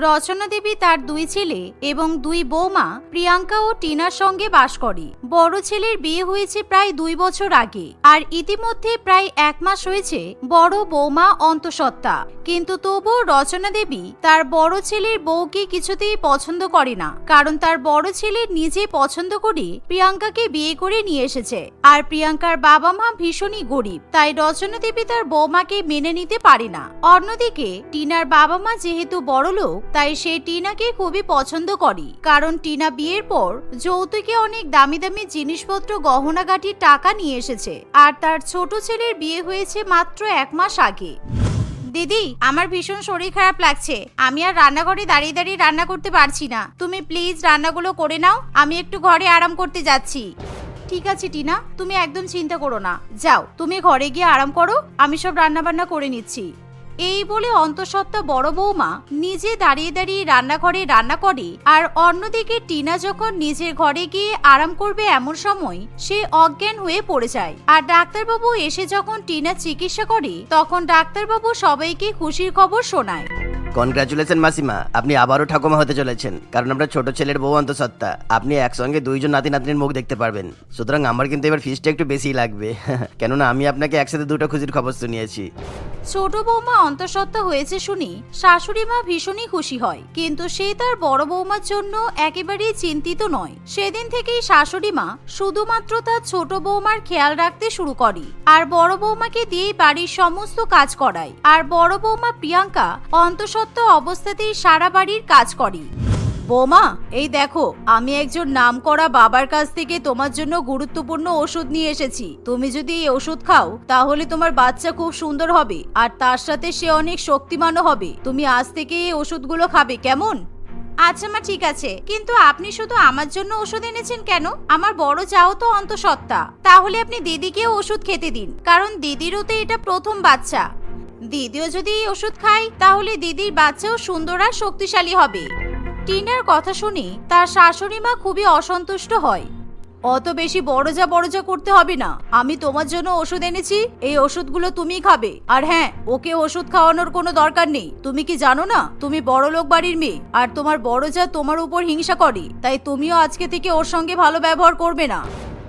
রচনা দেবী তার দুই ছেলে এবং দুই বৌমা প্রিয়াঙ্কা ও টিনার সঙ্গে বাস করে। বড় ছেলের বিয়ে হয়েছে প্রায় দুই বছর আগে আর ইতিমধ্যে প্রায় এক মাস হয়েছে বড় বৌমা অন্তঃসত্ত্বা। কিন্তু তবুও রচনা দেবী তার বড় ছেলের বউকে কিছুতেই পছন্দ করে না। কারণ তার বড় ছেলে নিজে পছন্দ করে প্রিয়াঙ্কাকে বিয়ে করে নিয়ে এসেছে। আর প্রিয়াঙ্কার বাবা মা ভীষণই গরিব, তাই রচনা দেবী তার বৌমাকে মেনে নিতে পারে না। অন্যদিকে টিনার বাবা মা যেহেতু বড় লোক তাই সে টিনাকে খুবই পছন্দ করে। কারণ টিনা বিয়ের পর যৌতুকে অনেক দামি দামি জিনিসপত্র গহনাগাটির টাকা নিয়ে এসেছে। আর তার ছোট ছেলের বিয়ে হয়েছে মাত্র এক মাস আগে। দিদি, আমার ভীষণ শরীর খারাপ লাগছে। আমি আর রান্নাঘরে দাঁড়িয়ে দাঁড়িয়ে রান্না করতে পারছি না। তুমি প্লিজ রান্নাগুলো করে নাও। আমি একটু ঘরে আরাম করতে যাচ্ছি। ঠিক আছে, টিনা। তুমি একদম চিন্তা করো না। যাও, তুমি ঘরে গিয়ে আরাম করো। আমি সব রান্না বান্না করে নিচ্ছি। এই বলে অন্তঃসত্ত্বা বড় বৌমা নিজে দাঁড়িয়ে দাঁড়িয়ে রান্নাঘরে রান্না করে আর অন্যদিকে টিনা যখন নিজের ঘরে গিয়ে আরাম করবে এমন সময় সে অজ্ঞান হয়ে পড়ে যায়। আর ডাক্তারবাবু এসে যখন টিনা চিকিৎসা করে, তখন ডাক্তারবাবু সবাইকে খুশির খবর শোনায়। কনগ্রাচুলেশন মাসিমা। আপনি আবারও ঠাকুমা হতে চলেছেন, কারণ আমরা ছোট ছেলের বউ অন্তঃসত্ত্বা। আপনি একসঙ্গে দুইজন নাতি নাতনির মুখ দেখতে পারবেন। সুতরাং আমার কিন্তু এবার ফিসটা একটু বেশিই লাগবে। কেননা আমি আপনাকে একসাথে দুটো খুশির খবর শুনিয়েছি। ছোট বৌমা অন্তঃসত্ত্বা হয়েছে শুনি শাশুড়ি মা ভীষণই খুশি হয়। কিন্তু সে তার বড় বৌমার জন্য একেবারেই চিন্তিত নয়। সেদিন থেকেই শাশুড়ি মা শুধুমাত্র তার ছোট বৌমার খেয়াল রাখতে শুরু করে আর বড় বৌমাকে দিয়ে বাড়ির সমস্ত কাজ করায়। আর বড় বৌমা প্রিয়াঙ্কা অন্তঃসত্ত্বা অবস্থাতেই সারা বাড়ির কাজ করে বৌমা, এই দেখো, আমি একজন নামকরা বাবার কাছ থেকে তোমার জন্য গুরুত্বপূর্ণ ওষুধ নিয়ে এসেছি। তুমি যদি এই ওষুধ খাও, তাহলে তোমার বাচ্চা খুব সুন্দর হবে, আর তার সাথে সে অনেক শক্তিমানও হবে। তুমি আজ থেকে এই ওষুধগুলো খাবে, কেমন? আচ্ছা মা, ঠিক আছে। কিন্তু আপনি শুধু আমার জন্য ওষুধ এনেছেন কেন? আমার বড় যাও তো অন্তঃসত্ত্বা। তাহলে আপনি দিদিকেও ওষুধ খেতে দিন, কারণ দিদিরও তো এটা প্রথম বাচ্চা। দিদিও যদি এই ওষুধ খায়, তাহলে দিদির বাচ্চাও সুন্দর আর শক্তিশালী হবে। টিনার কথা শুনে, তার শাশুড়ি মা খুবই অসন্তুষ্ট হয়। অত বেশি বড়জা বড়জা করতে হবে না। আমি তোমার জন্য ওষুধ এনেছি, এই ওষুধগুলো তুমি খাবে। আর হ্যাঁ ওকে ওষুধ খাওয়ানোর কোনো দরকার নেই। তুমি কি জানো না? তুমি বড় লোক বাড়ির মেয়ে। আর তোমার বড়জা তোমার উপর হিংসা করে। তাই তুমিও আজকে থেকে ওর সঙ্গে ভালো ব্যবহার করবে না।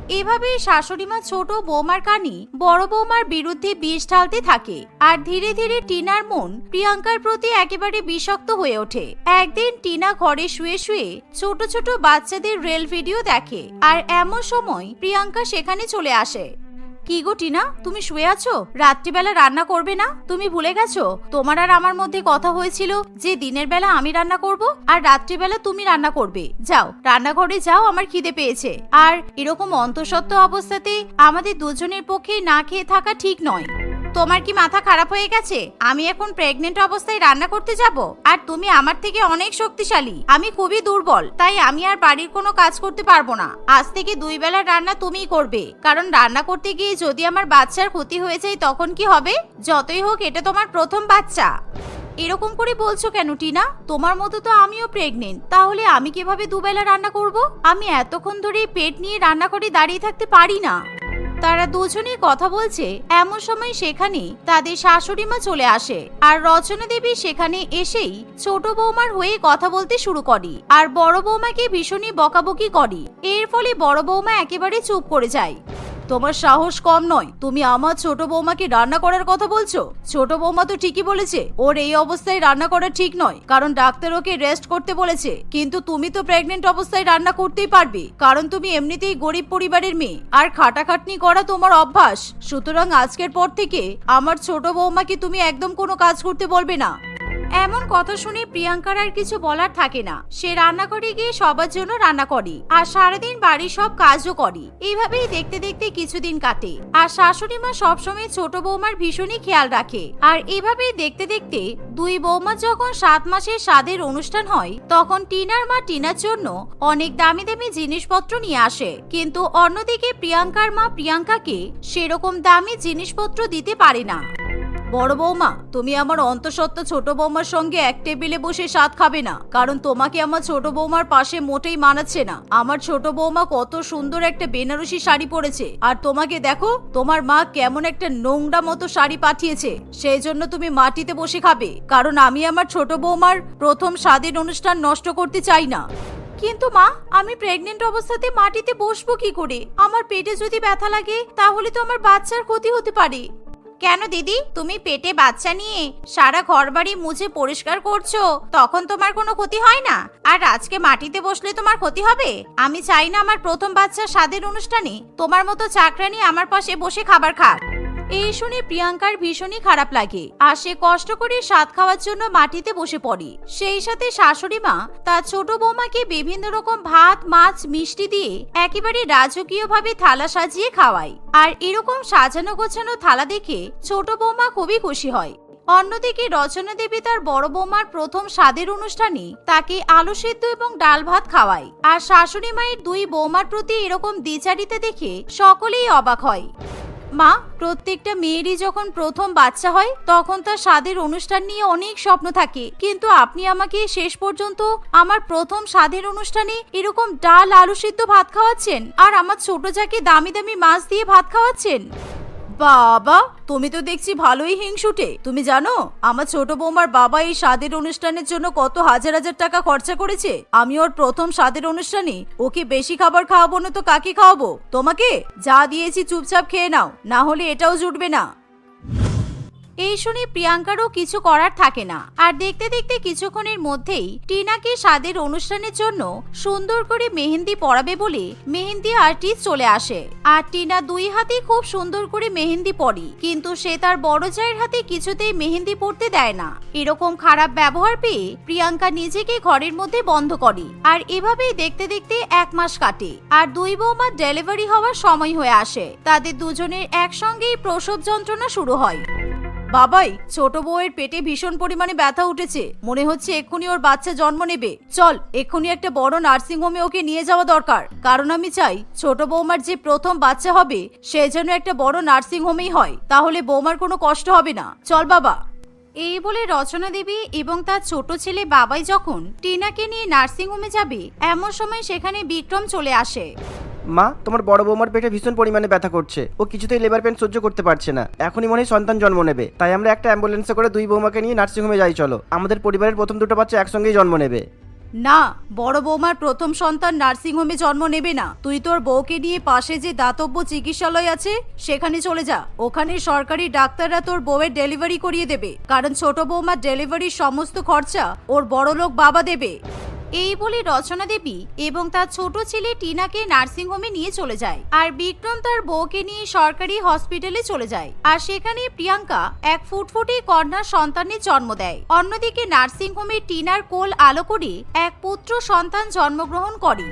এভাবেই শাশুড়িমা ছোট বৌমার কানি বড় বৌমার বিরুদ্ধে বিষ ঢালতে থাকে। আর ধীরে ধীরে টিনার মন প্রিয়াঙ্কার প্রতি একেবারে বিষাক্ত হয়ে ওঠে। একদিন টিনা ঘরে শুয়ে শুয়ে ছোট ছোট বাচ্চাদের রেল ভিডিও দেখে। আর এমন সময় প্রিয়াঙ্কা সেখানে চলে আসে। কি গো টিনা, তুমি শুয়ে আছো? রাত্রিবেলা রান্না করবে না? তুমি ভুলে গেছো? তোমার আর আমার মধ্যে কথা হয়েছিল যে দিনের বেলা আমি রান্না করব আর রাত্রিবেলা তুমি রান্না করবে। যাও, রান্নাঘরে যাও, আমার খিদে পেয়েছে। আর এরকম অন্তঃসত্ত্ব অবস্থাতে আমাদের দুজনের পক্ষে না খেয়ে থাকা ঠিক নয়। তোমার কি মাথা খারাপ হয়ে গেছে? আমি এখন প্রেগনেন্ট অবস্থায় রান্না করতে যাব? আর তুমি আমার থেকে অনেক শক্তিশালী। আমি খুবই দুর্বল, তাই আমি আর বাড়ির কোনো কাজ করতে পারব না। আজ থেকে দুই বেলার রান্না তুমিই করবে। কারণ রান্না করতে গিয়ে যদি আমার বাচ্চার ক্ষতি হয়ে যায়, তখন কি হবে? যতই হোক, এটা তোমার প্রথম বাচ্চা। এরকম করে বলছো কেন, টিনা? তোমার মতো তো আমিও প্রেগনেন্ট তাহলে আমি কীভাবে দুবেলা রান্না করব? আমি এতক্ষণ ধরে পেট নিয়ে রান্না করে দাঁড়িয়ে থাকতে পারি না। তারা দুজনেই কথা বলছে। এমন সময় সেখানে তাদের শাশুড়ি মা চলে আসে আর রচনা দেবী সেখানে এসেই ছোট বৌমার হয়ে কথা বলতে শুরু করে আর বড় বৌমাকে ভীষণই বকাবকি করে। এর ফলে বড় বৌমা একেবারে চুপ করে যায়। তোমার সাহস কম নয়। তুমি আমার ছোট বৌমাকে রান্না করার কথা বলছো? ছোট বৌমা তো ঠিকই বলেছে, ওর এই অবস্থায় রান্না করা ঠিক নয়। কারণ ডাক্তার ওকে রেস্ট করতে বলেছে, কিন্তু তুমি তো প্রেগনেন্ট অবস্থায় রান্না করতেই পারবে। কারণ তুমি এমনিতেই গরিব পরিবারের মেয়ে, আর খাটাখাটনি করা তোমার অভ্যাস। সুতরাং আজকের পর থেকে আমার ছোট বৌমাকে তুমি একদম কোনো কাজ করতে বলবে না। এমন কথা শুনে প্রিয়াঙ্কার আর কিছু বলার থাকে না। সে রান্নাঘরে গিয়ে সবার জন্য রান্না করে আর সারাদিন বাড়ির সব কাজও করে। এইভাবেই দেখতে দেখতে কিছুদিন কাটে। আর শাশুড়ি মা সবসময় ছোট বৌমার ভীষণই খেয়াল রাখে। আর এভাবেই দেখতে দেখতে দুই বৌমা যখন সাত মাসের স্বাদের অনুষ্ঠান হয়, তখন টিনার মা টিনার জন্য অনেক দামি দামি জিনিসপত্র নিয়ে আসে। কিন্তু অন্যদিকে প্রিয়াঙ্কার মা প্রিয়াঙ্কাকে সেরকম দামি জিনিসপত্র দিতে পারে না। বড় বৌমা, তুমি আমার অন্তঃসত্ত্বা ছোট বৌমার সঙ্গে এক টেবিলে বসে স্বাদ খাবে না, কারণ তোমাকে আমার ছোট বৌমার পাশে মোটেই মানাচ্ছে না। আমার ছোট বৌমা কত সুন্দর একটা বেনারসি শাড়ি পরেছে, আর তোমাকে দেখো, তোমার মা কেমন একটা নোংরা মতো শাড়ি পাঠিয়েছে, সেই জন্য তুমি মাটিতে বসে খাবে, কারণ আমি আমার ছোট বৌমার প্রথম স্বাদের অনুষ্ঠান নষ্ট করতে চাই না। কিন্তু মা, আমি প্রেগনেন্ট অবস্থাতে মাটিতে বসবো কি করে? আমার পেটে যদি ব্যথা লাগে, তাহলে তো আমার বাচ্চার ক্ষতি হতে পারে। কেন দিদি? তুমি পেটে বাচ্চা নিয়ে সারা ঘরবাড়ি মুছে পরিষ্কার করছ, তখন তোমার কোনো ক্ষতি হয় না? আর আজকে মাটিতে বসলে তোমার ক্ষতি হবে? আমি চাই না আমার প্রথম বাচ্চা স্বাদের অনুষ্ঠানে তোমার মতো চাকরানি আমার পাশে বসে খাবার খাক। এই শুনে প্রিয়াঙ্কার ভীষণই খারাপ লাগে। আর সে কষ্ট করে স্বাদ খাওয়ার জন্য মাটিতে বসে পড়ে। সেই সাথে শাশুড়ি মা তার ছোট বৌমাকে বিভিন্ন রকম ভাত, মাছ, মিষ্টি দিয়ে একেবারে রাজকীয়ভাবে থালা সাজিয়ে খাওয়ায়। আর এরকম সাজানো গোছানো থালা দেখে ছোট বৌমা খুবই খুশি হয়। অন্যদিকে রচনা দেবী তার বড় বৌমার প্রথম স্বাদের অনুষ্ঠানে তাকে আলু সেদ্ধ এবং ডাল ভাত খাওয়ায়। আর শাশুড়ি মায়ের দুই বৌমার প্রতি এরকম দ্বিচারিতা দেখে সকলেই অবাক হয়। মা, প্রত্যেকটা মেয়েরই যখন প্রথম বাচ্চা হয়, তখন তার স্বাদের অনুষ্ঠান নিয়ে অনেক স্বপ্ন থাকে। কিন্তু আপনি আমাকে শেষ পর্যন্ত আমার প্রথম স্বাদের অনুষ্ঠানে এরকম ডাল আলু সিদ্ধ ভাত খাওয়াচ্ছেন? আর আমার ছোট যাকে দামি দামি মাছ দিয়ে ভাত খাওয়াচ্ছেন? বাবা, তুমি তো দেখছি ভালোই হিংসুটে। তুমি জানো, আমার ছোট বৌমার বাবা এই স্বাদের অনুষ্ঠানের জন্য কত হাজার হাজার টাকা খরচা করেছে। আমি ওর প্রথম স্বাদের অনুষ্ঠানে ওকে বেশি খাবার খাওয়াবো না তো কাকে খাওয়াবো? তোমাকে? যা দিয়েছি চুপচাপ খেয়ে নাও, না হলে এটাও জুটবে না। এই শুনে প্রিয়াঙ্কারও কিছু করার থাকে না। আর দেখতে দেখতে কিছুক্ষণের মধ্যেই টিনাকে স্বাদের অনুষ্ঠানের জন্য সুন্দর করে মেহেন্দি পরাবে বলে মেহেন্দি আর্টিস্ট চলে আসে। আর টিনা দুই হাতে খুব সুন্দর করে মেহেন্দি পরি, কিন্তু সে তার বড় জায়ের হাতে কিছুতেই মেহেন্দি পড়তে দেয় না। এরকম খারাপ ব্যবহার পেয়ে প্রিয়াঙ্কা নিজেকে ঘরের মধ্যে বন্ধ করে, আর এভাবেই দেখতে দেখতে এক মাস কাটে। আর দুই বৌমার ডেলিভারি হওয়ার সময় হয়ে আসে। তাদের দুজনের একসঙ্গেই প্রসব যন্ত্রণা শুরু হয়। বাবাই, ছোট বউয়ের পেটে ভীষণ পরিমাণে ব্যথা উঠেছে। মনে হচ্ছে এক্ষুনি ওর বাচ্চা জন্ম নেবে। চল, এক্ষুনি একটা বড় নার্সিং হোমে ওকে নিয়ে যাওয়া দরকার। কারণ আমি চাই, ছোট বৌমার যে প্রথম বাচ্চা হবে, সে যেন একটা বড় নার্সিং হোমেই হয়। তাহলে বৌমার কোনো কষ্ট হবে না। চল, বাবা। এই বলে রচনা দেবী এবং তার ছোট ছেলে বাবাই যখন টিনাকে নিয়ে নার্সিং হোমে যাবে, এমন সময় সেখানে বিক্রম চলে আসে। মা, তোমার বড় বৌমার পেটে ভীষণ পরিমাণে ব্যথা করছে। ও কিছুতেই লেবার পেন সহ্য করতে পারছে না। এখনই মনে হয় সন্তান জন্ম নেবে। তাই আমরা একটা অ্যাম্বুলেন্সে করে দুই বৌমাকে নিয়ে নার্সিংহোমে যাই, চলো। আমাদের পরিবারের প্রথম দুটো বাচ্চা একসঙ্গেই জন্ম নেবে। না, বড় বৌমার প্রথম সন্তান নার্সিং হোমে জন্ম নেবে না। তুই তোর বউকে নিয়ে পাশে যে দাতব্য চিকিৎসালয় আছে, সেখানে চলে যা। ওখানে সরকারি ডাক্তাররা তোর বউয়ের ডেলিভারি করিয়ে দেবে। কারণ ছোট বৌমার ডেলিভারির সমস্ত খরচা ওর বড়লোক বাবা দেবে। এই বলে রচনা দেবী এবং তার ছোট ছেলে টিনাকে নার্সিং হোমে নিয়ে চলে যায়। আর বিক্রম তার বউকে নিয়ে সরকারি হসপিটালে চলে যায়। আর সেখানে প্রিয়াঙ্কা এক ফুটফুটে কন্যার সন্তানের জন্ম দেয়। অন্যদিকে নার্সিং হোমে টিনার কোল আলো করে এক পুত্র সন্তান জন্মগ্রহণ করে।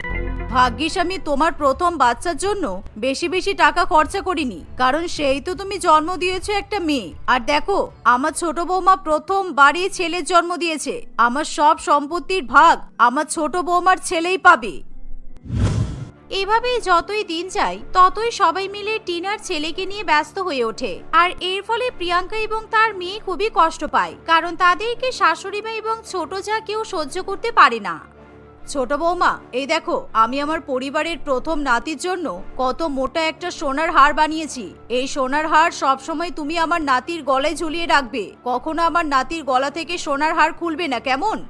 ভাগ্যিস আমি তোমার প্রথম বাচ্চার জন্য বেশি বেশি টাকা খরচা করিনি। কারণ সেই তো তুমি জন্ম দিয়েছ একটা মেয়ে। আর দেখো, আমার ছোট বৌমা প্রথম বাড়ি ছেলের জন্ম দিয়েছে। আমার সব সম্পত্তির ভাগ আমার ছোট বৌমার ছেলেই পাবে। এভাবেই যতই দিন যায়, ততই সবাই মিলে টিনার ছেলেকে নিয়ে ব্যস্ত হয়ে ওঠে। আর এর ফলে প্রিয়াঙ্কা এবং তার মেয়ে খুবই কষ্ট পায়। কারণ তাদেরকে শাশুড়ি মা এবং ছোট যা কেউ সহ্য করতে পারে না। ছোট বৌমা, এই দেখো, আমি আমার পরিবারের প্রথম নাতির জন্য কত মোটা একটা সোনার হার বানিয়েছি। এই সোনার হার সবসময় তুমি আমার নাতির গলায় ঝুলিয়ে রাখবে। কখনো আমার নাতির গলা থেকে সোনার হার খুলবে না, কেমন?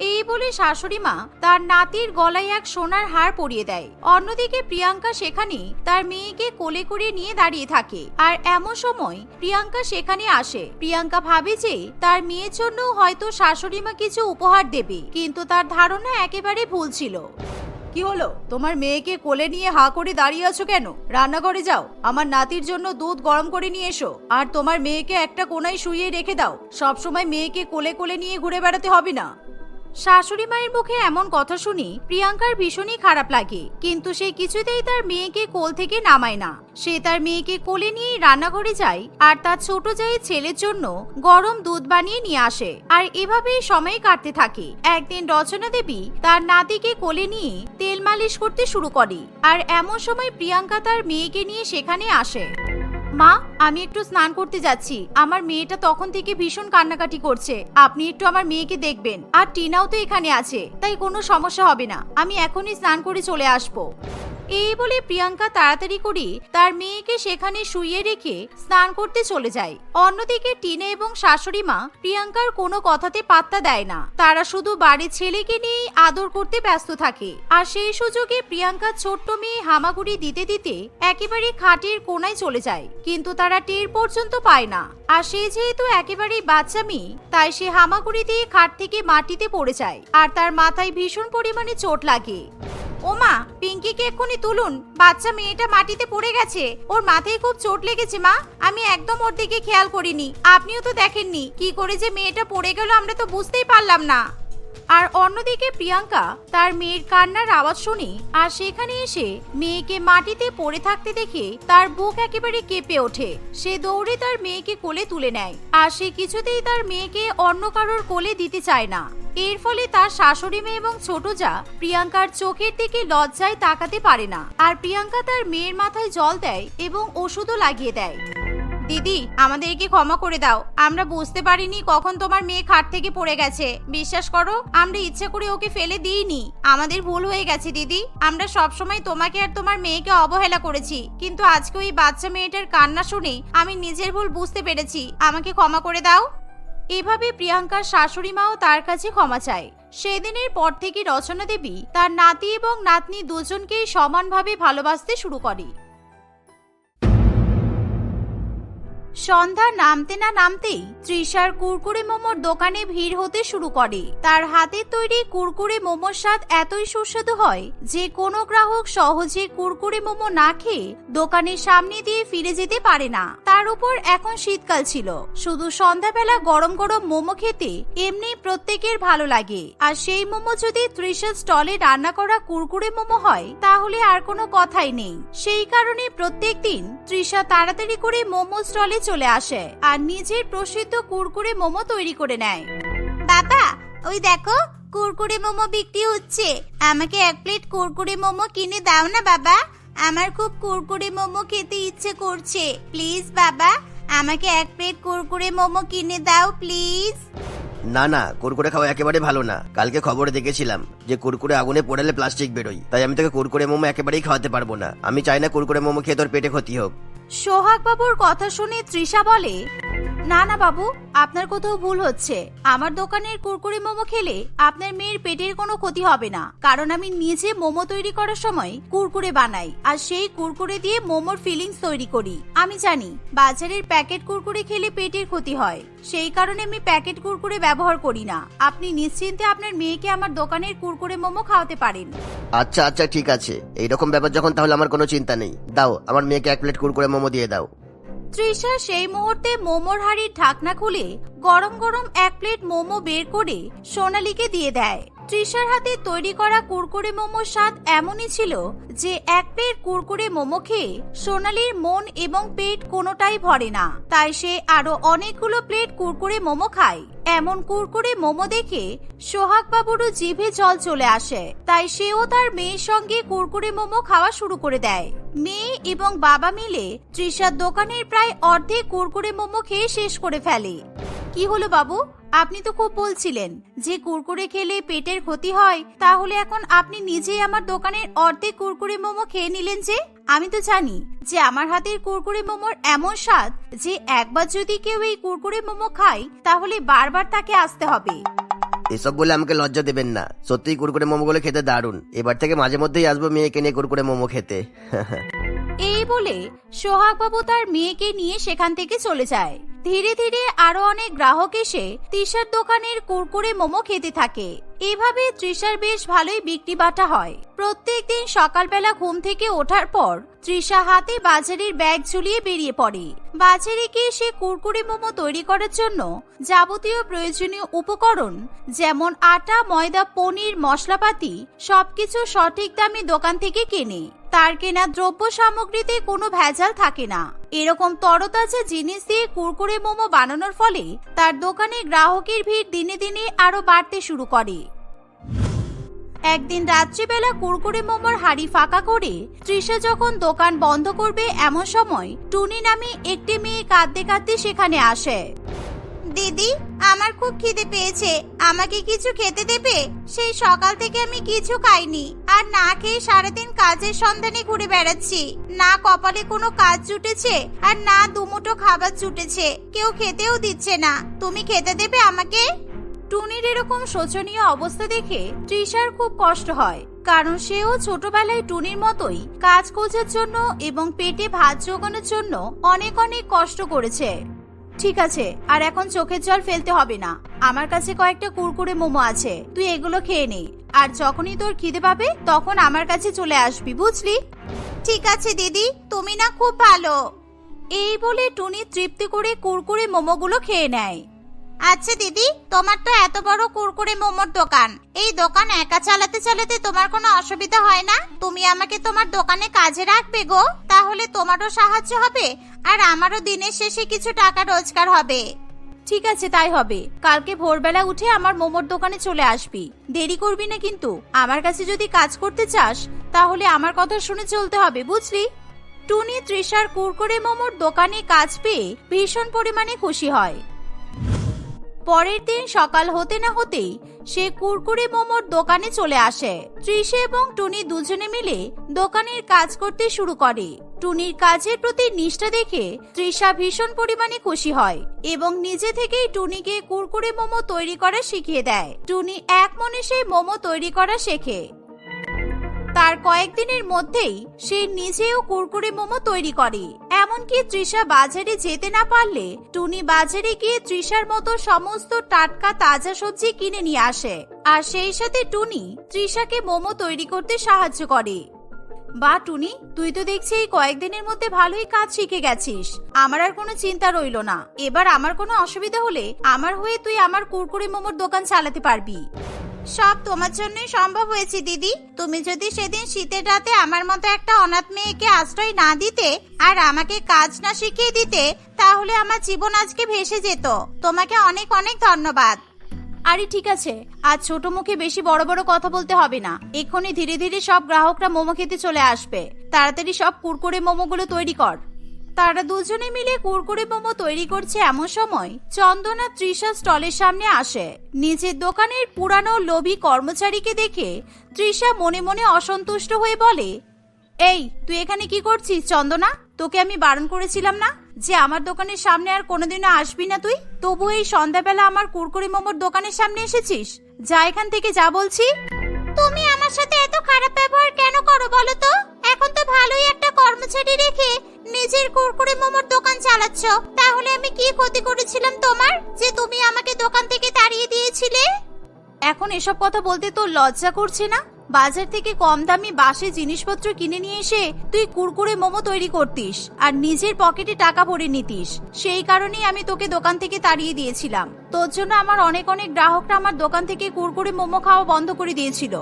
এই বলে শাশুড়ি মা তার নাতির গলায় এক সোনার হার পরিয়ে দেয়। অন্যদিকে প্রিয়াঙ্কা সেখানে তার মেয়েকে কোলে করে নিয়ে দাঁড়িয়ে থাকে। আর এমন সময় প্রিয়াঙ্কা সেখানে আসে। প্রিয়াঙ্কা ভাবে যে তার মেয়ের জন্য হয়তো শাশুড়ি মা কিছু উপহার দেবে, কিন্তু তার ধারণা একেবারে ভুল ছিল। কি হলো? তোমার মেয়েকে কোলে নিয়ে হা করে দাঁড়িয়ে আছো কেন? রান্নাঘরে যাও। আমার নাতির জন্য দুধ গরম করে নিয়ে এসো। আর তোমার মেয়েকে একটা কোনায় শুইয়ে রেখে দাও। সবসময় মেয়েকে কোলে কোলে নিয়ে ঘুরে বেড়াতে হবে না। শাশুড়ি মায়ের মুখে এমন কথা শুনি প্রিয়াঙ্কার ভীষণই খারাপ লাগে। কিন্তু সে কিছুতেই তার মেয়েকে কোল থেকে নামায় না। সে তার মেয়েকে কোলে নিয়ে রান্নাঘরে যায় আর তার ছোট জায়ের ছেলের জন্য গরম দুধ বানিয়ে নিয়ে আসে। আর এভাবেই সময় কাটতে থাকে। একদিন রচনা দেবী তার নাতিকে কোলে নিয়ে তেল মালিশ করতে শুরু করে। আর এমন সময় প্রিয়াঙ্কা তার মেয়েকে নিয়ে সেখানে আসে। মা, আমি একটু স্নান করতে যাচ্ছি। আমার মেয়েটা তখন থেকে ভীষণ কান্নাকাটি করছে। আপনি একটু আমার মেয়েকে দেখবেন। আর টিনাও তো এখানে আছে, তাই কোনো সমস্যা হবে না। আমি এখনই স্নান করে চলে আসব। এই বলে প্রিয়াঙ্কা তাড়াতাড়ি করে তার মেয়েকে সেখানে শুইয়ে রেখে স্নান করতে চলে যায়। অন্যদিকে টিনা এবং শাশুড়ি মা প্রিয়াঙ্কার কোনো কথাতে পাত্তা দেয় না। তারা শুধু বাড়ির ছেলেকে নিয়েই আদর করতে ব্যস্ত থাকে। আর সেই সুযোগে প্রিয়াঙ্কার ছোট্ট মেয়ে হামাগুড়ি দিতে দিতে একেবারে খাটের কোনায় চলে যায়। কিন্তু তারা টের পর্যন্ত পায় না। আর সে যেহেতু একেবারেই বাচ্চা মেয়ে, তাই সে হামাগুড়ি দিয়ে খাট থেকে মাটিতে পড়ে যায়। আর তার মাথায় ভীষণ পরিমাণে চোট লাগে। ওমা, পিঙ্কিকে এক্ষুনি তুলুন। বাচ্চা মেয়েটা মাটিতে পড়ে গেছে। ওর মাথায় খুব চোট লেগেছে, মা। আমি একদম ওর দিকে খেয়াল করিনি। আপনিও তো দেখেননি। কি করে যে মেয়েটা পড়ে গেল আমরা তো বুঝতেই পারলাম না। আর অন্যদিকে প্রিয়াঙ্কা তার মেয়ের কান্নার আওয়াজ শুনে আর সেখানে এসে মেয়েকে মাটিতে পড়ে থাকতে দেখে তার বুক একেবারে কেঁপে ওঠে। সে দৌড়ে তার মেয়েকে কোলে তুলে নেয় আর সে কিছুতেই তার মেয়েকে অন্য কারোর কোলে দিতে চায় না। এর ফলে তার শাশুড়ি মেয়ে এবং ছোট যা প্রিয়াঙ্কার চোখের দিকে লজ্জায় তাকাতে পারে না। আর প্রিয়াঙ্কা তার মেয়ের মাথায় জল দেয় এবং ওষুধও লাগিয়ে দেয়। দিদি, আমাদেরকে ক্ষমা করে দাও। আমরা বুঝতে পারিনি কখন তোমার মেয়ে খাট থেকে পড়ে গেছে। বিশ্বাস করো, আমরা ইচ্ছে করে ওকে ফেলে দিইনি। আমাদের ভুল হয়ে গেছে দিদি। আমরা সবসময় তোমাকে আর তোমার মেয়েকে অবহেলা করেছি। কিন্তু আজকে ওই বাচ্চা মেয়েটার কান্না শুনে আমি নিজের ভুল বুঝতে পেরেছি। আমাকে ক্ষমা করে দাও। এভাবে প্রিয়াঙ্কার শাশুড়ি মাও তার কাছে ক্ষমা চায়। সেদিনের পর থেকে রচনা দেবী তার নাতি এবং নাতনি দুজনকেই সমানভাবে ভালোবাসতে শুরু করে। সন্ধ্যা নামতে না নামতেই তৃষার কুরকুরে মোমোর দোকানে ভিড় হতে শুরু করে। তার হাতের তৈরি কুরকুরে মোমোর স্বাদ এতই সুস্বাদু হয় যে কোনো গ্রাহক সহজে কুরকুরে মোমো না খেয়ে দোকানের সামনে দিয়ে ফিরে যেতে পারে না। তার উপর এখন শীতকাল ছিল। শুধু সন্ধ্যাবেলা গরম গরম মোমো খেতে এমনি প্রত্যেকের ভালো লাগে। আর সেই মোমো যদি তৃষার স্টলে রান্না করা কুরকুরে মোমো হয়, তাহলে আর কোনো কথাই নেই। সেই কারণে প্রত্যেক দিন তৃষা তাড়াতাড়ি করে মোমো স্টলে চলে আসে আর নিজের প্রসিদ্ধ কুরকুরে মোমো তৈরি করে নেয়। বাবা, ওই দেখো, কুরকুরে মোমো বিক্রি হচ্ছে। আমাকে এক প্লেট কুরকুরে মোমো কিনে দাও না, বাবা। আমার খুব কুরকুরে মোমো খেতে ইচ্ছে করছে। প্লিজ, বাবা, আমাকে এক প্লেট কুরকুরে মোমো কিনে দাও, প্লিজ। না না, কুরকুরে খাওয়া একেবারে ভালো না। কালকে খবরে দেখেছিলাম যে কুরকুরে আগুনে পোড়ালে প্লাস্টিক বেরোয়। তাই আমি তোকে কুরকুরে মোমো একেবারেই খাওয়াতে পারব না। আমি চাই না কুরকুরে মোমো খেয়ে তোর পেটে ক্ষতি হোক। সোহাগ বাবুর কথা শুনে তৃষা বলে না না, বাবু, আপনার কোথাও ভুল হচ্ছে। আমার দোকানের কুরকুরে মোমো খেলে আপনার মেয়ের পেটের কোনো ক্ষতি হবে না। কারণ আমি নিজে মোমো তৈরি করার সময় কুরকুরে বানাই আর সেই কুরকুরে দিয়ে মোমোর ফিলিংস তৈরি করি। আমি জানি, বাজারের প্যাকেট কুরকুরে খেলে পেটের ক্ষতি হয়। সেই কারণে আমি প্যাকেট কুরকুরে ব্যবহার করি না। আপনি নিশ্চিন্তে আপনার মেয়েকে আমার দোকানের কুরকুরে মোমো খাওয়াতে পারেন। আচ্ছা আচ্ছা ঠিক আছে। এইরকম ব্যাপার যখন, তাহলে আমার কোনো চিন্তা নেই। দাও, আমার মেয়েকে এক প্লেট কুরকুরে মোমো দিয়ে দাও। তৃষা সেই মুহূর্তে মোমোর হাড়ির ঢাকনা খুলে গরম গরম এক প্লেট মোমো বের করে সোনালিকে দিয়ে দেয়। তৃষার হাতে তৈরি করা কুরকুরে মোমোর স্বাদ এমনই ছিল যে এক প্লেট কুরকুরে মোমো খেয়ে সোনালীর মন এবং পেট কোনোটাই ভরে না। তাই সে আরও অনেকগুলো প্লেট কুরকুরে মোমো খায়। এমন কুরকুরে মোমো দেখে সোহাগ বাবুরও জিভে জল চলে আসে। তাই সেও তার মেয়ের সঙ্গে কুরকুরে মোমো খাওয়া শুরু করে দেয়। মেয়ে এবং বাবা মিলে তৃষার দোকানের প্রায় অর্ধেক কুরকুরে মোমো খেয়ে শেষ করে ফেলে। কি হলো বাবু? আপনি তো খুব বলছিলেন যে কুরকুরে খেলে পেটের ক্ষতি হয় তাহলে এখন আপনি নিজেই আমার দোকানের অর্ধেক কুরকুরে মোমো খেয়ে নিলেন যে? আমি তো জানি যে আমার হাতের কুরকুরে মোমোর এমন স্বাদ যে একবার যদি কেউ এই কুরকুরে মোমো খায় তাহলে বারবার তাকে আসতে হবে। এসব বলে আমাকে লজ্জা দেবেন না। সত্যিই কুরকুরে মোমোগুলো খেতে দারুণ। এবার থেকে মাঝে মধ্যেই আসব মেয়েকে নিয়ে কুরকুরে মোমো খেতে। এই বলে সোহাগবাবু তার মেয়েকে নিয়ে সেখান থেকে চলে যায়। ধীরে ধীরে আরও অনেক গ্রাহক এসে তৃষার দোকানের কুরকুরে মোমো খেতে থাকে। এভাবে তৃষার বেশ ভালোই বিক্রি বাটা হয়। প্রত্যেক দিন সকালবেলা ঘুম থেকে ওঠার পর তৃষা হাতে বাজারের ব্যাগ ঝুলিয়ে বেরিয়ে পড়ে। বাজারে গিয়ে সে কুরকুরে মোমো তৈরি করার জন্য যাবতীয় প্রয়োজনীয় উপকরণ যেমন আটা, ময়দা, পনির, মশলাপাতি সবকিছু সঠিক দামে দোকান থেকে কেনে। তার কেনা দ্রব্য সামগ্রীতে কোনো ভেজাল থাকে না। এরকম তরতাজা জিনিস দিয়ে কুরকুরে মোমো বানানোর ফলে তার দোকানে গ্রাহকের ভিড় দিনে দিনে আরও বাড়তে শুরু করে। একদিন রাত্রিবেলা কুরকুরে মোমোর হাড়ি ফাঁকা করে তৃষা যখন দোকান বন্ধ করবে এমন সময় টুনি নামে একটি মেয়ে কাঁদতে কাঁদতে সেখানে আসে। দিদি, আমার খুব খিদে পেয়েছে। আমাকে কিছু খেতে দেবে? সেই সকাল থেকে আমি কিছু খাইনি। আর না খেয়ে সারাদিন কাজের সন্ধানে ঘুরে বেড়াচ্ছি। না কপালে কোনো কাজ জুটেছে, আর না দুমুটো খাবার জুটেছে। কেউ খেতেও দিচ্ছে না। তুমি খেতে দেবে আমাকে? টুনির এরকম শোচনীয় অবস্থা দেখে তৃষার খুব কষ্ট হয়, কারণ সেও ছোটবেলায় টুনির মতোই কাজ খোঁজার জন্য এবং পেটে ভাত জোগানোর জন্য অনেক অনেক কষ্ট করেছে। ঠিক আছে, আর এখন চোখের জল ফেলতে হবে না। আমার কাছে কয়েকটা কুরকুরে মোমো আছে, তুই এগুলো খেয়ে নে। আর যখনই তোর খিদে পাবে, তখন আমার কাছে চলে আসবি, বুঝলি? ঠিক আছে, দিদি, তুমি না খুব ভালো। এই বলে টুনি তৃপ্তি করে কুরকুরে মোমোগুলো খেয়ে নেয়। আচ্ছা দিদি, তোমার তো এত বড় কুরকুরে মোমোর দোকান। এই দোকান একা চালাতে চালাতে তোমার কোনো অসুবিধা হয় না? তুমি আমাকে তোমার দোকানে কাজে রাখবে গো। তাহলে তোমারও সাহায্য হবে, আর আমারও দিনের শেষে কিছু টাকা রোজগার হবে। ঠিক আছে, তাই হবে। কালকে ভোরবেলা উঠে আমার মোমোর দোকানে চলে আসবি। দেরি করবি না কিন্তু। আমার কাছে যদি কাজ করতে চাস, তাহলে আমার কথা শুনে চলতে হবে, বুঝলি? টুনি তৃষার কুরকুরে মোমোর দোকানে কাজ পেয়ে ভীষণ পরিমাণে খুশি হয়। পরের দিন সকাল হতে না হতেই সে কুরকুরে মোমোর দোকানে চলে আসে। ত্রিশে এবং টুনি দুজনে মিলে দোকানের কাজ করতে শুরু করে। টুনির কাজের প্রতি নিষ্ঠা দেখে তৃষা ভীষণ পরিমাণে খুশি হয় এবং নিজে থেকেই টুনিকে কুরকুরে মোমো তৈরি করা শিখিয়ে দেয়। টুনি এক মনে সেই মোমো তৈরি করা শেখে। তার কয়েকদিনের মধ্যেই সে নিজেও কুরকুরে মোমো তৈরি করে। এমনকি তৃষা বাজারে যেতে না পারলে টুনি বাজারে গিয়ে তৃষার মতো সমস্ত টাটকা তাজা সবজি কিনে নিয়ে আসে। আর সেই সাথে টুনি তৃষাকে মোমো তৈরি করতে সাহায্য করে। বা টুনি, তুই তো দেখছি এই কয়েকদিনের মধ্যে ভালোই কাজ শিখে গেছিস। আমার আর কোনো চিন্তা রইল না। এবার আমার কোনো অসুবিধা হলে আমার হয়ে তুই আমার কুরকুরে মোমোর দোকান চালাতে পারবি। সব তোমার জন্যই সম্ভব হয়েছে, দিদি। তুমি যদি সেদিন শীতের রাতে আমার মতো একটা অনাথ মেয়েকে আশ্রয় না দিতে আর আমাকে কাজ না শিখিয়ে দিতে, তাহলে আমার জীবন আজকে ভেসে যেত। তোমাকে অনেক অনেক ধন্যবাদ। আরে ঠিক আছে, আজ ছোট মুখে বেশি বড় বড় কথা বলতে হবে না। এক্ষুনি ধীরে ধীরে সব গ্রাহকরা মোমো খেতে চলে আসবে। তাড়াতাড়ি সব কুরকুরে মোমোগুলো তৈরি কর। তারা দুজনে মিলে কুরকুরে মোমো তৈরি করছে এমন সময় চন্দনা তৃষা স্টলের সামনে আসে। নিজের দোকানের পুরানো লোভী কর্মচারীকে দেখে তৃষা মনে মনে অসন্তুষ্ট হয়ে বলে, এই, তুই এখানে কি করছিস চন্দনা? তোকে আমি বারণ করেছিলাম না যে আমার দোকানের সামনে আর কোনোদিনও আসবি না তুই? তবু এই সন্ধ্যাবেলা আমার কুরকুরে মোমোর দোকানের সামনে এসেছিস। যা এখান থেকে যা বলছি। তুমি আমার সাথে এত খারাপ ব্যবহার কেন করো বলো তো? এখন তো ভালোই একটা কর্মচারী রেখে নিজের কুরকুরে মোমোর দোকান চালাচ্ছ। তাহলে আমি কি ক্ষতি করেছিলাম তোমার? যে তুমি আমাকে দোকান থেকে তাড়িয়ে দিয়েছিলে? এখন এসব কথা বলতে তোর লজ্জা করছে না? বাজার থেকে কম দামি বাসে জিনিসপত্র কিনে নিয়ে এসে তুই কুরকুরে মোমো তৈরি করতিস আর নিজের পকেটে টাকা ভরে নিতিস। সেই কারণেই আমি তোকে দোকান থেকে তাড়িয়ে দিয়েছিলাম। তোর জন্য আমার অনেক অনেক গ্রাহকরা আমার দোকান থেকে কুরকুরে মোমো খাওয়া বন্ধ করে দিয়েছিল।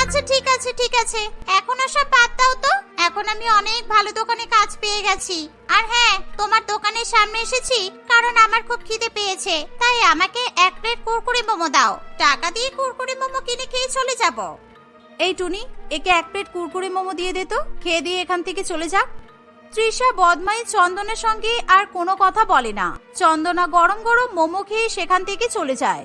আচ্ছা ঠিক আছে ঠিক আছে। এখন সব বাদ দাও তো। এখন আমি অনেক ভালো দোকানে কাজ পেয়ে গেছি। আর হ্যাঁ তোমার দোকানের সামনে এসেছি, কারণ আমার খুব খিদে পেয়েছে। তাই আমাকে এক প্লেট কুরকুরে মোমো দাও। টাকা দিয়ে কুরকুরে মোমো কিনে খেয়ে চলে যাব। এই টুনি, একে এক প্লেট কুরকুরে মোমো দিয়ে দে তো। খেয়ে দিয়ে এখান থেকে চলে যা। তৃষা, বদমাই চন্দনের সঙ্গে আর কোনো কথা বলে না। চন্দনা গরম গরম মোমো খেয়ে সেখান থেকে চলে যায়।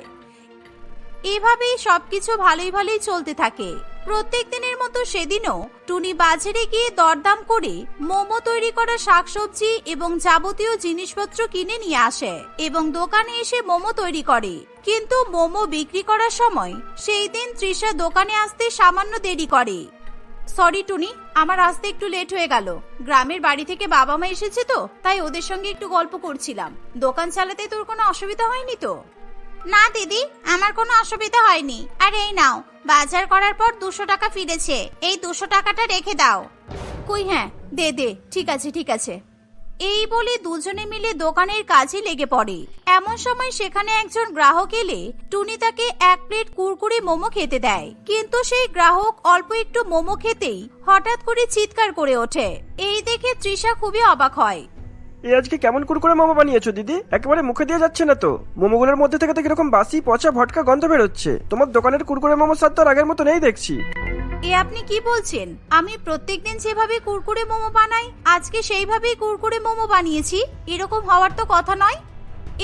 এভাবেই সবকিছু ভালোই ভালোই চলতে থাকে। প্রত্যেক দিনের মতো সেদিনও টুনি বাজারে গিয়ে দরদাম করে মোমো তৈরি করা শাকসবজি এবং যাবতীয় জিনিসপত্র কিনে নিয়ে আসে এবং দোকানে এসে মোমো তৈরি করে। কিন্তু মোমো বিক্রি করার সময় সেই দিন তৃষা দোকানে আসতে সামান্য দেরি করে। সরি টুনি, আমার আসতে একটু লেট হয়ে গেল। গ্রামের বাড়ি থেকে বাবা মা এসেছে তো, তাই ওদের সঙ্গে একটু গল্প করছিলাম। দোকান চালাতে তোর কোনো অসুবিধা হয়নি তো? না, দিদি, আমার কোনো অসুবিধা হয়নি। আর এই নাও, বাজার করার পর দুশো টাকা ফিরেছে। এই দুশো টাকাটা রেখে দাও। কই হ্যাঁ দে দে, ঠিক আছে ঠিক আছে। এই বলে দুজনে মিলে দোকানের কাজে লেগে পড়ে। এমন সময় সেখানে একজন গ্রাহক এলে, টুনি তাকে এক প্লেট কুরকুরে মোমো খেতে দেয়। কিন্তু সেই গ্রাহক অল্প একটু মোমো খেতেই হঠাৎ করে চিৎকার করে ওঠে। এই দেখে তৃষা খুবই অবাক হয়। এ আজকে কেমন কুরকুরে মোমো বানিয়েছো, দিদি? একেবারে মুখে দিয়ে যাচ্ছে না তো। মোমোগুলোর মধ্যে থেকে তো কীরকম বাসি, পচা, ভটকা গন্ধ বেরোচ্ছে। তোমার দোকানের কুরকুরে মোমো স্বাদ তো আগের মতো নেই দেখছি। এ আপনি কি বলছেন? আমি প্রত্যেকদিন যেভাবে কুরকুরে মোমো বানাই, আজকে সেইভাবেই কুরকুরে মোমো বানিয়েছি। এরকম হওয়ার তো কথা নয়।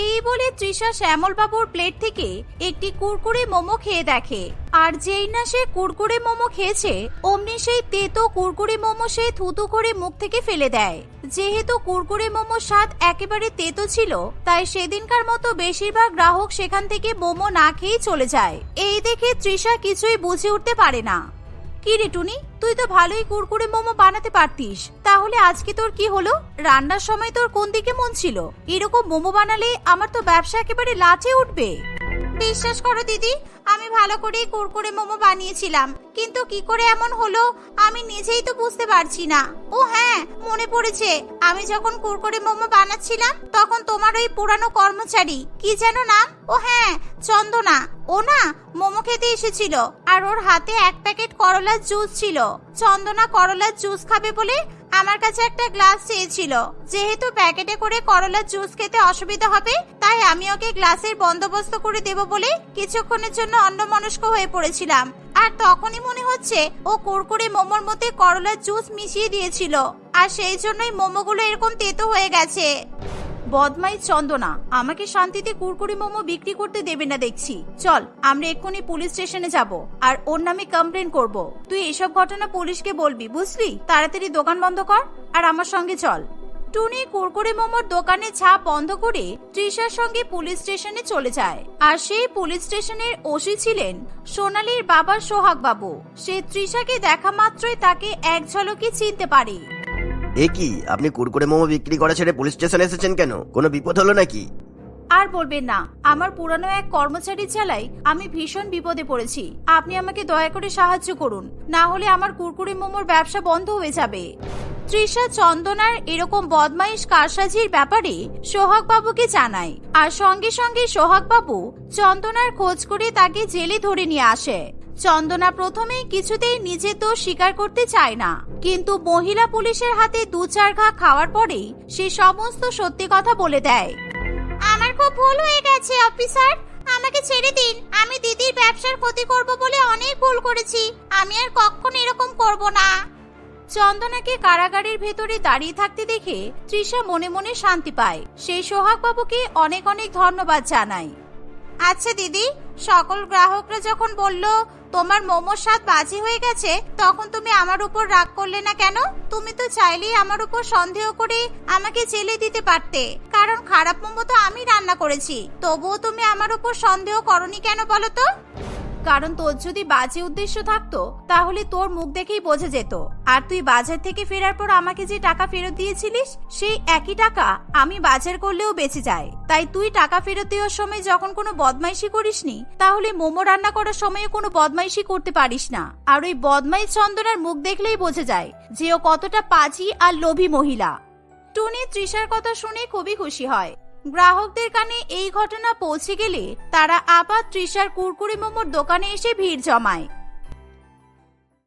এই বলে তৃষা শ্যামলবাবুর প্লেট থেকে একটি কুরকুরে মোমো খেয়ে দেখে। আর যেই না সে কুরকুরে মোমো খেয়েছে, অমনি সেই তেতো কুরকুরে মোমো সে থুতু করে মুখ থেকে ফেলে দেয়। যেহেতু কুরকুরে মোমোর স্বাদ একেবারে তেতো ছিল, তাই সেদিনকার মতো বেশিরভাগ গ্রাহক সেখান থেকে মোমো না খেয়েই চলে যায়। এই দেখে তৃষা কিছুই বুঝে উঠতে পারে না। কি রে টুনি? তুই তো ভালোই কুরকুরে মোমো বানাতে পারতিস। তাহলে আজকে তোর কি হলো? রান্নার সময় তোর কোন দিকে মন ছিল? এরকম মোমো বানালে আমার তো ব্যবসা একেবারে লাচে উঠবে। বিশ্বাস করো দিদি, আমি ভালো করেই কুরকুরে মোমো বানিয়েছিলাম। কিন্তু কি করে এমন হলো, আমি নিজেই তো বুঝতে পারছি না। ও হ্যাঁ মনে পড়েছে, আমি যখন কুরকুরে মোমো বানাচ্ছিলাম, তখন তোমার ওই পুরানো কর্মচারী, কি যেন নাম? ও হ্যাঁ চন্দনা। ও না, মোমো খেতে এসেছিল। আর ওর হাতে এক প্যাকেট করলার জুস ছিল। চন্দনা করলার জুস খাবে বলে আমার কাছে একটা গ্লাস চেয়েছিল। যেহেতু প্যাকেটে করে করলার জুস খেতে অসুবিধা হবে, তাই আমি ওকে গ্লাসের বন্দোবস্ত করে দেব বলে কিছুক্ষণের জন্য অন্যমনস্ক হয়ে পড়েছিলাম। আর তখনই মনে হচ্ছে ও কুরকুরে মোমোর মধ্যে করলার জুস মিশিয়ে দিয়েছিল। আর সেই জন্যই মোমোগুলো এরকম তেতো হয়ে গেছে। বদমাই চন্দনা, আমাকে শান্তিতে কুরকুরি মোমো বিক্রি করতে দেবে না দেখছি। চল, আমরা এক্ষুনি পুলিশ স্টেশনে যাব, আর ওর নামে কমপ্লেন করব। তুই এসব ঘটনা পুলিশকে বলবি, বুঝলি? তাড়াতাড়ি দোকান বন্ধ কর, আর আমার সঙ্গে চল। টুনি কুরকুরে মোমোর দোকানে ছাপ বন্ধ করে তৃষার সঙ্গে পুলিশ স্টেশনে চলে যায়। আর সেই পুলিশ স্টেশনের ওসি ছিলেন সোনালীর বাবা সোহাগ বাবু সে তৃষাকে দেখা মাত্রই তাকে এক ঝলকে চিনতে পারে। এ কি, আপনি কুরকুরে মোমো বিক্রি করা ছেড়ে পুলিশ স্টেশনে এসেছেন কেন? কোনো বিপদ হলো নাকি? আর বলবেন না, আমার পুরানো এক কর্মচারী চালাই আমি ভীষণ বিপদে পড়েছি। আপনি আমাকে দয়া করে সাহায্য করুন, না হলে আমার কুরকুরে মোমোর ব্যবসা বন্ধ হয়ে যাবে। তৃষা চন্দনার এরকম বদমাইশ কারসাজির ব্যাপারে সোহাগ বাবুকে জানায়, আর সঙ্গে সঙ্গে সোহাগ বাবু চন্দনার খোঁজ করে তাকে জেলে ধরে নিয়ে আসে। চন্দনা প্রথমেই কিছুতেই নিজের দোষ স্বীকার করতে চায় না। কিন্তু মহিলা পুলিশের হাতে দু চার ঘা খাওয়ার পরেই সে সমস্ত সত্যি কথা বলে দেয়। আমার খুব ভুল হয়ে গেছে, অফিসার। আমাকে ছেড়ে দিন। আমি দিদির ব্যবসার ক্ষতি করব বলে অনেক ভুল করেছি। আমি আর কখনো এরকম করব না। চন্দনাকে কারাগারের ভেতরে দাঁড়িয়ে থাকতে দেখে তৃষা মনে মনে শান্তি পায়। সেই সোহাগ বাবুকে অনেক অনেক ধন্যবাদ জানাই আচ্ছা দিদি। সকল গ্রাহকরা যখন বলল, তোমার মোমোর স্বাদ বাজি হয়ে গেছে, তখন তুমি আমার উপর রাগ করলে না কেন? তুমি তো চাইলেই আমার উপর সন্দেহ করে আমাকে জেলে দিতে পারতে। কারণ খারাপ মোমো তো আমি রান্না করেছি। তবুও তুমি আমার উপর সন্দেহ করনি কেন বলো তো? কারণ তোর যদি বাজে উদ্দেশ্য থাকতো, তাহলে তোর মুখ দেখেই বোঝা যেত। আর তুই বাজার থেকে ফেরার পর আমাকে যে টাকা ফেরত দিয়েছিলিস, সেই একই টাকা আমি বাজার করলেও বেঁচে যায়। তাই তুই টাকা ফেরত দেওয়ার সময় যখন কোনো বদমাইশি করিসনি, তাহলে মোমো রান্না করার সময় কোনো বদমাইশি করতে পারিস না। আর ওই বদমাইশ চন্দনার মুখ দেখলেই বোঝা যায় যে ও কতটা পাজি আর লোভী মহিলা। টুনি তৃষার কথা শুনে খুবই খুশি হয়। গ্রাহকদের কানে এই ঘটনা পৌঁছে গেলে তারা আবার তৃষার কুরকুরি মোমোর দোকানে এসে ভিড় জমায়।